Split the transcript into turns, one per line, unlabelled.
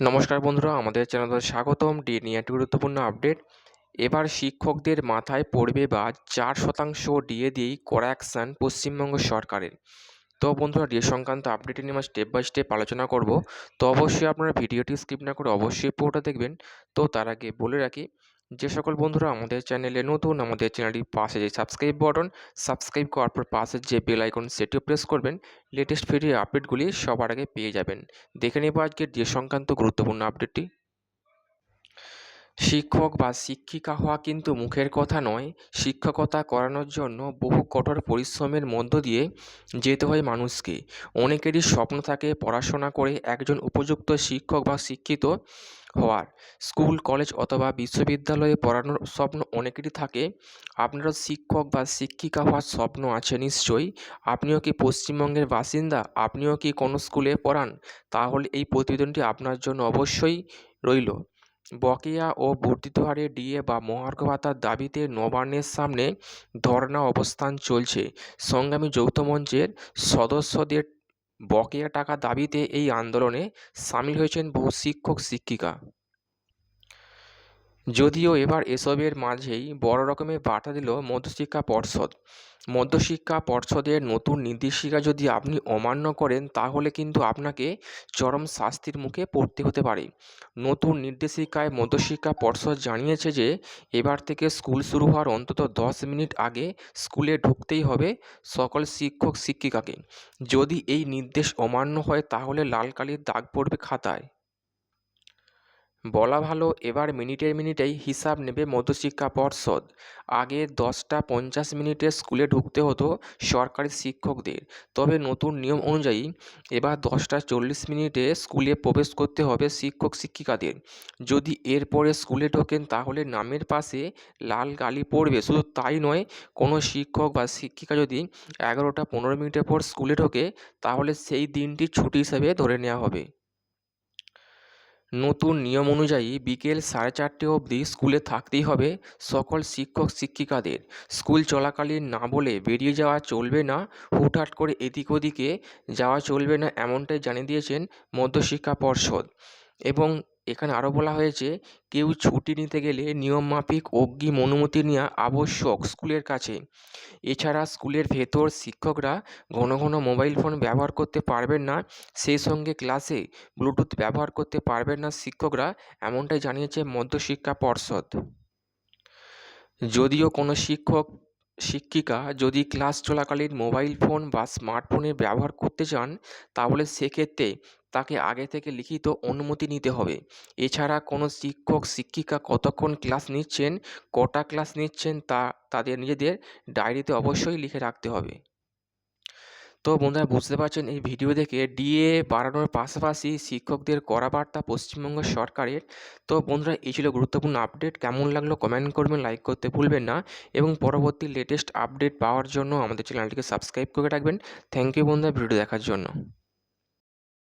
নমস্কার বন্ধুরা, আমাদের চ্যানেলে স্বাগতম। ডি নিয়ে একটি গুরুত্বপূর্ণ আপডেট। এবার শিক্ষকদের মাথায় পড়বে বা চার শতাংশ ডিএ দিয়েই করা অ্যাকশান পশ্চিমবঙ্গ সরকারের। তো বন্ধুরা, ডিএ সংক্রান্ত আপডেট নিয়ে আমরা স্টেপ বাই স্টেপ আলোচনা করব। তো অবশ্যই আপনারা ভিডিওটি স্কিপ না করে অবশ্যই পুরোটা দেখবেন। তো তার আগে বলে রাখি যে সকল বন্ধুরা আমাদের চ্যানেলে নতুন, আমাদের চ্যানেলটির পাশে যে সাবস্ক্রাইব বাটন সাবস্ক্রাইব করার পর পাশে যে বেল আইকন সেটিও প্রেস করবেন। লেটেস্ট ভিডিও আপডেটগুলি সবার আগে পেয়ে যাবেন। দেখে নেব আজকের যে সংক্রান্ত গুরুত্বপূর্ণ আপডেটটি শিক্ষক বা শিক্ষিকা হওয়া কিন্তু মুখের কথা নয়। শিক্ষকতা করানোর জন্য বহু কঠোর পরিশ্রমের মধ্য দিয়ে যেতে হয় মানুষকে। অনেকেরই স্বপ্ন থাকে পড়াশোনা করে একজন উপযুক্ত শিক্ষক বা শিক্ষিত হওয়ার। স্কুল, কলেজ অথবা বিশ্ববিদ্যালয়ে পড়ানোর স্বপ্ন অনেকেরই থাকে। আপনারও শিক্ষক বা শিক্ষিকা হওয়ার স্বপ্ন আছে নিশ্চয়ই। আপনিও কি পশ্চিমবঙ্গের বাসিন্দা? আপনিও কি কোনো স্কুলে পড়ান? তাহলে এই প্রতিবেদনটি আপনার জন্য অবশ্যই রইল। বকেয়া ও বর্ধিত হারে ডিএ বা মহার্ঘ ভাতার দাবিতে নবান্নের সামনে ধর্ণা অবস্থান চলছে। সংগ্রামী যৌথ মঞ্চের সদস্যদের বকেয়া টাকা দাবিতে এই আন্দোলনে সামিল হয়েছেন বহু শিক্ষক শিক্ষিকা যদিও এবার এসবের মাঝেই বড় রকমের বার্তা দিল মধ্যশিক্ষা পর্ষদ। মধ্যশিক্ষা পর্ষদের নতুন নির্দেশিকা যদি আপনি অমান্য করেন, তাহলে কিন্তু আপনাকে চরম শাস্তির মুখে পড়তে হতে পারে। নতুন নির্দেশিকায় মধ্যশিক্ষা পর্ষদ জানিয়েছে যে, এবার থেকে স্কুল শুরু হওয়ার অন্তত দশ মিনিট আগে স্কুলে ঢুকতেই হবে সকল শিক্ষক শিক্ষিকাকে যদি এই নির্দেশ অমান্য হয়, তাহলে লাল কালির দাগ পড়বে খাতায়। বলা ভালো, এবার মিনিটের মিনিটেই হিসাব নেবে মধ্যশিক্ষা পর্ষদ। আগে দশটা পঞ্চাশ মিনিটে স্কুলে ঢুকতে হতো সরকারি শিক্ষকদের। তবে নতুন নিয়ম অনুযায়ী এবার দশটা চল্লিশ মিনিটে স্কুলে প্রবেশ করতে হবে শিক্ষক শিক্ষিকাদের। যদি এরপরে স্কুলে ঢোকেন তাহলে নামের পাশে লাল গালি পড়বে। শুধু তাই নয়, কোনো শিক্ষক বা শিক্ষিকা যদি এগারোটা পনেরো মিনিটের পর স্কুলে ঢোকে, তাহলে সেই দিনটি ছুটি হিসেবে ধরে নেওয়া হবে। নতুন নিয়ম অনুযায়ী বিকেল সাড়ে চারটে অবধি স্কুলে থাকতেই হবে সকল শিক্ষক শিক্ষিকাদের। স্কুল চলাকালীন না বলে বেরিয়ে যাওয়া চলবে না, হুটহাট করে এদিক ওদিকে যাওয়া চলবে না এমনটাই জানিয়ে দিয়েছেন মধ্যশিক্ষা পর্ষদ। এবং এখানে আরও বলা হয়েছে, কেউ ছুটি নিতে গেলে নিয়মমাফিক অগ্রিম অনুমতি নেওয়া আবশ্যক স্কুলের কাছে। এছাড়া স্কুলের ভেতর শিক্ষকরা ঘন ঘন মোবাইল ফোন ব্যবহার করতে পারবেন না সেই সঙ্গে ক্লাসে ব্লুটুথ ব্যবহার করতে পারবেন না শিক্ষকরা, এমনটাই জানিয়েছে মধ্যশিক্ষা পর্ষদ। যদিও কোনো শিক্ষক শিক্ষিকা যদি ক্লাস চলাকালীন মোবাইল ফোন বা স্মার্টফোনের ব্যবহার করতে চান, তাহলে সেক্ষেত্রে তাকে আগে থেকে লিখিত অনুমতি নিতে হবে। এছাড়া কোনো শিক্ষক, শিক্ষিকা কতক্ষণ ক্লাস নিচ্ছেন, কটা ক্লাস নিচ্ছেন তা তাদের নিজেদের ডায়েরিতে অবশ্যই লিখে রাখতে হবে। তো বন্ধুরা বুঝতে পারছেন, এই ভিডিও দেখে ডিএ বাড়ানোর পাশাপাশি শিক্ষকদের করা বার্তা পশ্চিমবঙ্গ সরকারের। তো বন্ধুরা, এই ছিল গুরুত্বপূর্ণ আপডেট। কেমন লাগল কমেন্ট করবেন, লাইক করতে ভুলবেন না। এবং পরবর্তী লেটেস্ট আপডেট পাওয়ার জন্য আমাদের চ্যানেলটিকে সাবস্ক্রাইব করে রাখবেন। থ্যাংক ইউ বন্ধুরা ভিডিও দেখার জন্য।